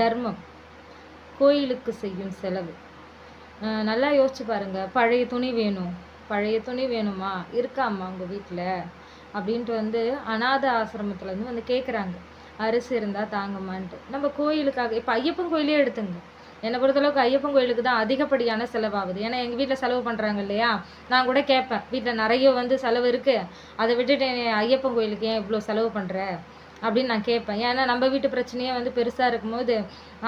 தர்மம். கோயிலுக்கு செய்யும் செலவு. நல்லா யோசிச்சு பாருங்கள் பழைய துணி வேணும். பழைய துணி வேணுமா? இருக்காம்மா உங்கள் வீட்டில் அப்படின்ட்டு வந்து அநாத ஆசிரமத்துலேருந்து வந்து கேட்குறாங்க அரிசி இருந்தால் தாங்கம்மான்ட்டு. நம்ம கோயிலுக்காக இப்போ ஐயப்பன் கோயிலே எடுத்துங்க. என்னை பொறுத்தளவுக்கு ஐயப்பன் கோயிலுக்கு தான் அதிகப்படியான செலவாகுது. ஏன்னா எங்கள் வீட்டில் செலவு பண்ணுறாங்க இல்லையா? நான் கூட கேட்பேன். வீட்டில் நிறைய வந்து செலவு இருக்குது அதை விட்டுட்டு ஐயப்பன் கோயிலுக்கு ஏன் இவ்வளோ செலவு பண்ணுற அப்படின்னு நான் கேட்பேன். ஏன்னா நம்ம வீட்டு பிரச்சனையே வந்து பெருசாக இருக்கும்போது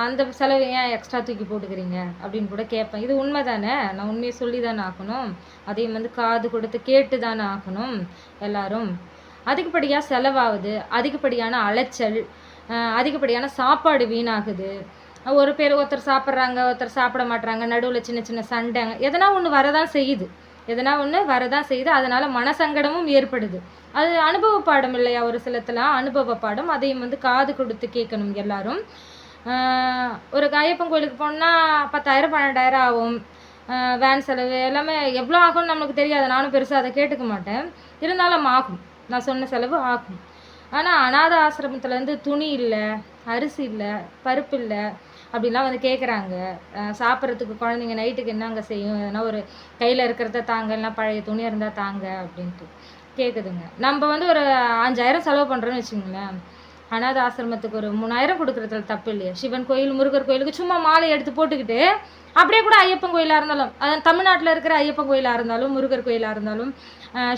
அந்த செலவு ஏன் எக்ஸ்ட்ரா தூக்கி போட்டுக்கிறீங்க? அப்படின்னு கூட கேட்பேன். இது உண்மை தானே நான் உண்மையை சொல்லி தானே ஆகணும்? அதையும் வந்து காது கொடுத்து கேட்டு தானே ஆகணும் எல்லாரும்? அதிகப்படியாக செலவாகுது அதிகப்படியான அலைச்சல் அதிகப்படியான சாப்பாடு வீணாகுது. ஒரு பேர் ஒருத்தர் சாப்பிட்றாங்க ஒருத்தர் சாப்பிட மாட்டுறாங்க நடுவில் சின்ன சின்ன சண்டைங்க எதனா ஒன்று வரதான் செய்யுது. எதனா ஒன்று வரதான் செய்யுது அதனால் மனசங்கடமும் ஏற்படுது. அது அனுபவ பாடம் இல்லையா ஒரு சிலத்துலாம் அனுபவ பாடம். அதையும் வந்து காது கொடுத்து கேட்கணும் எல்லாரும். ஒரு ஐயப்பன் கோயிலுக்கு போனால் பத்தாயிரம் பன்னெண்டாயிரம் ஆகும். வேன் செலவு எல்லாமே எவ்வளோ ஆகும்னு நம்மளுக்கு தெரியாது. நானும் பெருசாக அதை கேட்டுக்க மாட்டேன். இருந்தாலும் ஆகும். நான் சொன்ன செலவு ஆகும். ஆனால் அனாத வந்து துணி இல்லை அரிசி இல்லை பருப்பு இல்லை அப்படிலாம் வந்து கேட்குறாங்க சாப்பிட்றதுக்கு குழந்தைங்க நைட்டுக்கு என்னங்க செய்யும்? எதனா ஒரு கையில் இருக்கிறத தாங்க இல்லைனா பழைய துணி இருந்தால் தாங்க அப்படின்ட்டு கேட்குதுங்க நம்ம வந்து ஒரு அஞ்சாயிரம் செலவு பண்ணுறோன்னு வச்சுங்களேன் அனாத ஆசிரமத்துக்கு ஒரு மூணாயிரம் கொடுக்குறதுல தப்பு இல்லையா. சிவன் கோயில் முருகர் கோயிலுக்கு சும்மா மாலை எடுத்து போட்டுக்கிட்டு அப்படியே கூட ஐயப்பன் கோயிலாக இருந்தாலும் அது தமிழ்நாட்டில் இருக்கிற ஐயப்பன் கோயிலாக இருந்தாலும் முருகர் கோயிலாக இருந்தாலும்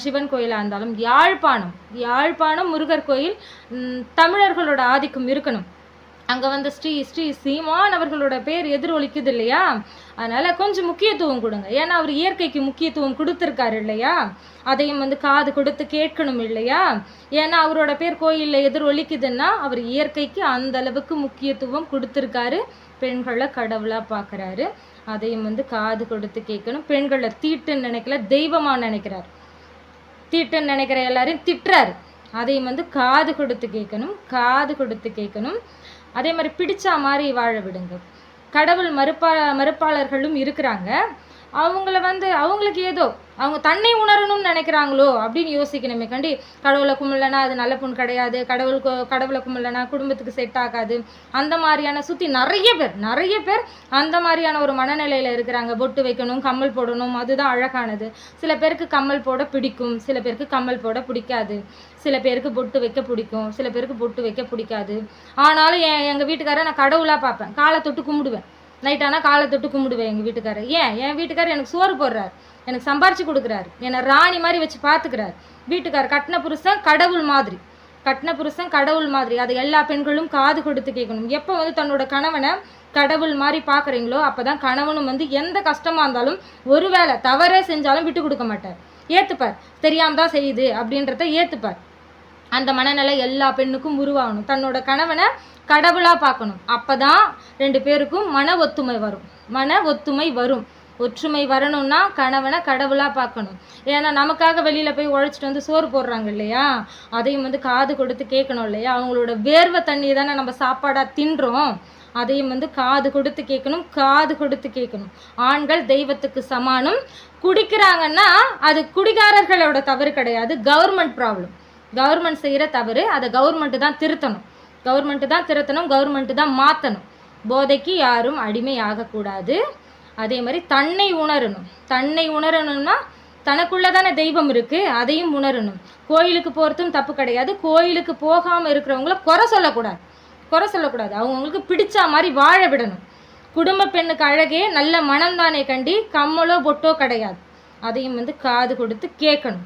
சிவன் கோயிலாக இருந்தாலும் யாழ்ப்பாணம் யாழ்ப்பாணம் முருகர் கோயில் தமிழர்களோட ஆதிக்கம் இருக்கணும். அங்கே வந்து ஸ்ரீ ஸ்ரீ சீமான் அவர்களோட பேர் எதிரொலிக்குது இல்லையா? அதனால் கொஞ்சம் முக்கியத்துவம் கொடுங்க. ஏன்னா அவர் இயற்கைக்கு முக்கியத்துவம் கொடுத்துருக்காரு இல்லையா? அதையும் வந்து காது கொடுத்து கேட்கணும் இல்லையா? ஏன்னா அவரோட பேர் கோயிலில் எதிரொலிக்குதுன்னா அவர் இயற்கைக்கு அந்த அளவுக்கு முக்கியத்துவம் கொடுத்துருக்காரு. பெண்களை கடவுளாக பார்க்குறாரு அதையும் வந்து காது கொடுத்து கேட்கணும். பெண்களை தீட்டுன்னு நினைக்கல தெய்வமாக நினைக்கிறார். தீட்டுன்னு நினைக்கிற எல்லாரையும் திட்டுறாரு. அதையும் வந்து காது கொடுத்து கேட்கணும். காது கொடுத்து கேட்கணும். அதே மாதிரி பிடிச்சா மாதிரி வாழ விடுங்க. கடவுள் மறுப்பா மறுப்பாளர்களும் இருக்கிறாங்க. அவங்கள வந்து அவங்களுக்கு ஏதோ அவங்க தன்னை உணரணும்னு நினைக்கிறாங்களோ அப்படின்னு யோசிக்கணுமே கண்டி. கடவுளை கும்பிடலனா அது நல்ல பொண்ணு கிடையாது. கடவுளுக்கு கடவுளை கும்பிடலனா குடும்பத்துக்கு செட் ஆகாது. அந்த மாதிரியான சுற்றி நிறைய பேர் நிறைய பேர் அந்த மாதிரியான ஒரு மனநிலையில் இருக்கிறாங்க. பொட்டு வைக்கணும் கம்மல் போடணும் அதுதான் அழகானது. சில பேருக்கு கம்மல் போட பிடிக்கும் சில பேருக்கு கம்மல் போட பிடிக்காது. சில பேருக்கு பொட்டு வைக்க பிடிக்கும் சில பேருக்கு பொட்டு வைக்க பிடிக்காது. ஆனாலும் என் எங்கள் வீட்டுக்காரரை நான் கடவுளாக பார்ப்பேன். காலை தொட்டு கும்பிடுவேன். நைட் ஆனால் காலை தொட்டு கும்பிடுவேன் எங்கள் வீட்டுக்காரர். ஏன்? என் வீட்டுக்காரர் எனக்கு சோறு போடுறாரு. எனக்கு சம்பாரிச்சு கொடுக்குறாரு. என்னை ராணி மாதிரி வச்சு பார்த்துக்கிறாரு வீட்டுக்காரர் கட்டின புருஷன் கடவுள் மாதிரி. கட்டின புருஷன் கடவுள் மாதிரி. அதை எல்லா பெண்களும் காது கொடுத்து கேட்கணும். எப்போ வந்து தன்னோட கணவனை கடவுள் மாதிரி பார்க்குறீங்களோ அப்போ தான் கணவனும் வந்து எந்த கஷ்டமாக இருந்தாலும் ஒருவேளை தவறே செஞ்சாலும் விட்டு கொடுக்க மாட்டார். ஏற்றுப்பார் தெரியாமல் தான் செய்யுது அப்படின்றத ஏற்றுப்பார் அந்த மனநிலை எல்லா பெண்ணுக்கும் உருவாகணும். தன்னோட கணவனை கடவுளாக பார்க்கணும். அப்போ தான் ரெண்டு பேருக்கும் மன ஒத்துமை வரும். மன ஒத்துமை வரும். ஒற்றுமை வரணும்னா கணவனை கடவுளாக பார்க்கணும். ஏன்னா நமக்காக வெளியில் போய் உழைச்சிட்டு வந்து சோறு போடுறாங்க இல்லையா? அதையும் வந்து காது கொடுத்து கேட்கணும் இல்லையா? அவங்களோட வேர்வை தண்ணியை தானே நம்ம சாப்பாடாக தின்றோம். அதையும் வந்து காது கொடுத்து கேட்கணும் காது கொடுத்து கேட்கணும். ஆண்கள் தெய்வத்துக்கு சமானம். குடிக்கிறாங்கன்னா அது குடிகாரர்களோட தவறு கிடையாது. Government problem. கவர்மெண்ட் செய்கிற தவறு அதை கவர்மெண்ட்டு தான் திருத்தணும். கவர்மெண்ட்டு தான் திருத்தணும் கவர்மெண்ட்டு தான் மாற்றணும் போதைக்கு யாரும் அடிமை ஆகக்கூடாது அதே மாதிரி தன்னை உணரணும். தன்னை உணரணும்னா தனக்குள்ளே தானே தெய்வம் இருக்குது அதையும் உணரணும். கோயிலுக்கு போகிறதும் தப்பு கிடையாது. கோயிலுக்கு போகாமல் இருக்கிறவங்கள குறை சொல்லக்கூடாது. குறை சொல்லக்கூடாது. அவங்கவுங்களுக்கு பிடிச்ச மாதிரி வாழ விடணும். குடும்ப பெண்ணுக்கு அழகே நல்ல மனம்தானே கண்டி கம்மலோ பொட்டோ கிடையாது. அதையும் வந்து காது கொடுத்து கேட்கணும்.